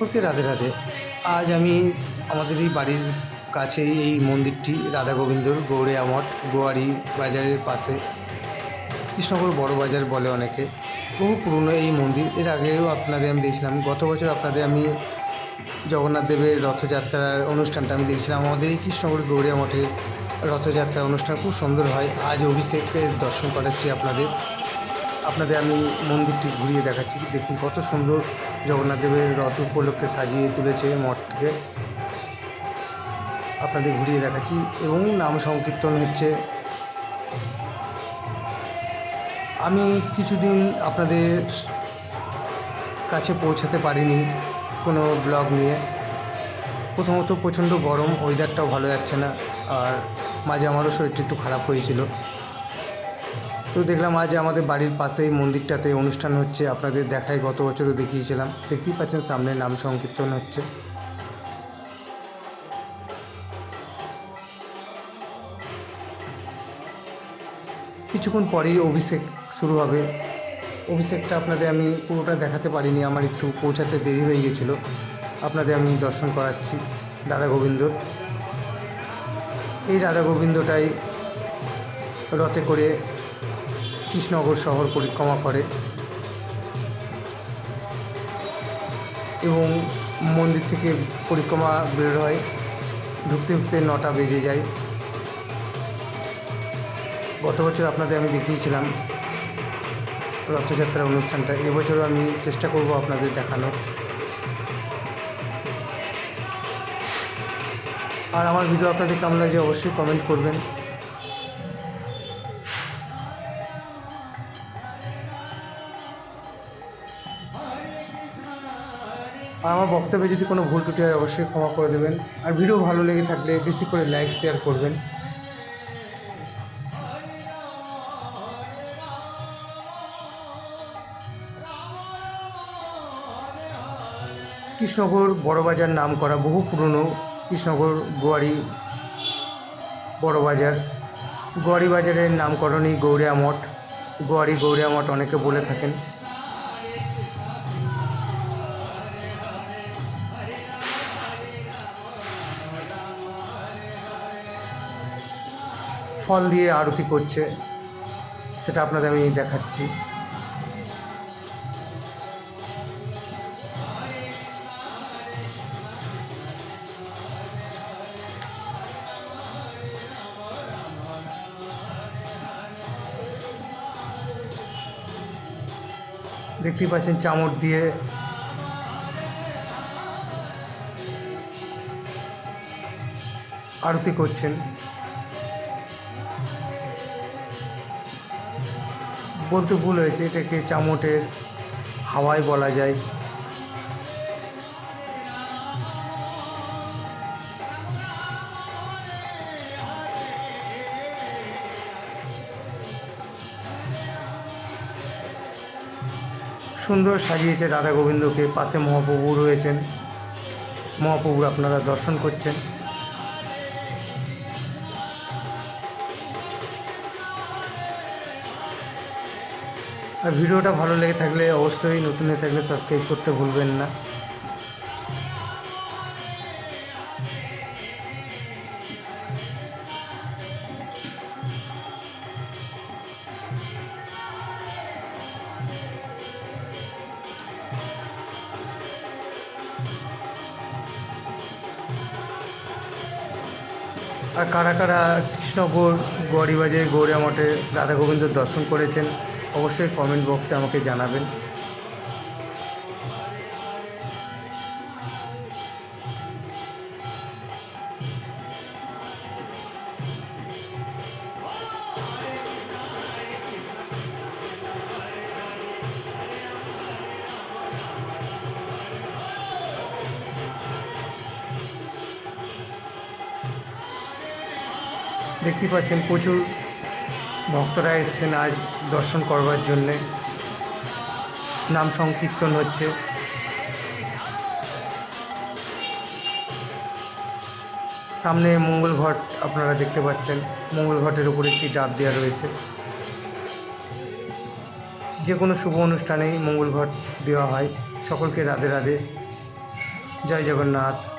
ওকে রাধে রাধে। আজ আমি আমাদের এই বাড়ির কাছেই এই মন্দিরটি, রাধা গোবিন্দর গৌড়িয়া মঠ গোয়ারি বাজারের পাশে। কৃষ্ণগর বড় বাজার বলে অনেকে। বহু পুরনো এই মন্দির। এর আগেও আপনাদের আমি দিয়েছিলাম গত বছর আপনাদের আমি জগন্নাথ দেবের রথযাত্রার অনুষ্ঠানটা আমি দিয়েছিলাম আমাদের এই কৃষ্ণগর গৌড়িয়া মঠের রথযাত্রা অনুষ্ঠান খুব সুন্দর হয়। আজ অভিষেকের দর্শন করাচ্ছি আপনাদের। আপনাদের আমি মন্দিরটি ঘুরিয়ে দেখাচ্ছি। দেখুন কত সুন্দর জগন্নাথ দেবের রথ উপলক্ষে সাজিয়ে তুলেছে মঠটিকে আপনাদের ঘুরিয়ে দেখাচ্ছি এবং নাম সংকীর্তন হচ্ছে। আমি কিছুদিন আপনাদের কাছে পৌঁছাতে পারিনি কোনো ব্লগ নিয়ে। প্রথমত প্রচণ্ড গরম ওয়েদারটাও ভালো যাচ্ছে না, আর মাঝে আমারও শরীরটা একটু খারাপ হয়েছিল। তো দেখলাম আজ আমাদের বাড়ির পাশেই মন্দিরটাতে অনুষ্ঠান হচ্ছে। আপনাদের দেখায় গত বছরও দেখিয়েছিলাম। দেখতেই পাচ্ছেন সামনে নাম সংকীর্তন হচ্ছে। কিছুক্ষণ পরেই অভিষেক শুরু হবে। অভিষেকটা আপনাদের আমি পুরোটা দেখাতে পারিনি, আমার একটু পৌঁছাতে দেরি হয়ে গেছিল। আপনাদের আমি দর্শন করাচ্ছি রাধা গোবিন্দর এই রাধা গোবিন্দটাই রথে করে কৃষ্ণনগর শহর পরিক্রমা করে এবং মন্দির থেকে পরিক্রমা বের হয়। ঢুকতে ঢুকতে নটা বেজে যায়। গত বছর আপনাদের আমি দেখিয়েছিলাম রথযাত্রার অনুষ্ঠানটা। এবছরও আমি চেষ্টা করব আপনাদের দেখানোর। আর আমার ভিডিও আপনাদের কেমন লাগছে অবশ্যই কমেন্ট করবেন। আর আমার বক্তব্যে যদি কোনো ভুল ত্রুটি হয়, অবশ্যই ক্ষমা করে দেবেন। আর ভিডিও ভালো লেগে থাকলে বেশি করে লাইক শেয়ার করবেন। কৃষ্ণগর বড়বাজার নাম করা বহু পুরনো কৃষ্ণগর গোয়ারি বড়বাজার। গোয়ারি বাজারের নামকরণই গৌরিয়া মঠ। গোয়ারি গৌরিয়া মঠ অনেকে বলে থাকেন। ফল দিয়ে আরতি করছে সেটা আপনাদের আমি দেখাচ্ছি। দেখতেই পাচ্ছেন চামচ দিয়ে আরতি করছেন। বলতে ভুল হয়েছে, এটাকে চামটের হাওয়াই বলা যায়। সুন্দর সাজিয়েছে রাধা গোবিন্দকে, পাশে মহাপ্রভু রয়েছেন। মহাপ্রভুর আপনারা দর্শন করছেন। আর ভিডিওটা ভালো লেগে থাকলে অবশ্যই নতুন হয়ে থাকলে সাবস্ক্রাইব করতে ভুলবেন না। আর কারা কারা কৃষ্ণগর গড়িবাজে গৌরিয়া মঠে রাধা গোবিন্দর দর্শন করেছেন অবশ্যই কমেন্ট বক্সে আমাকে জানাবেন। দেখতেই পাচ্ছেন প্রচুর ভক্তরা এসেছেন আজ দর্শন করবার জন্যে। নাম সংকীর্তন হচ্ছে। সামনে মঙ্গল ঘট আপনারা দেখতে পাচ্ছেন। মঙ্গল ঘটের উপর একটি ডাব দেওয়া রয়েছে। যে কোনো শুভ অনুষ্ঠানেই মঙ্গল ঘট দেওয়া হয়। সকলকে রাধে রাধে। জয় জগন্নাথ।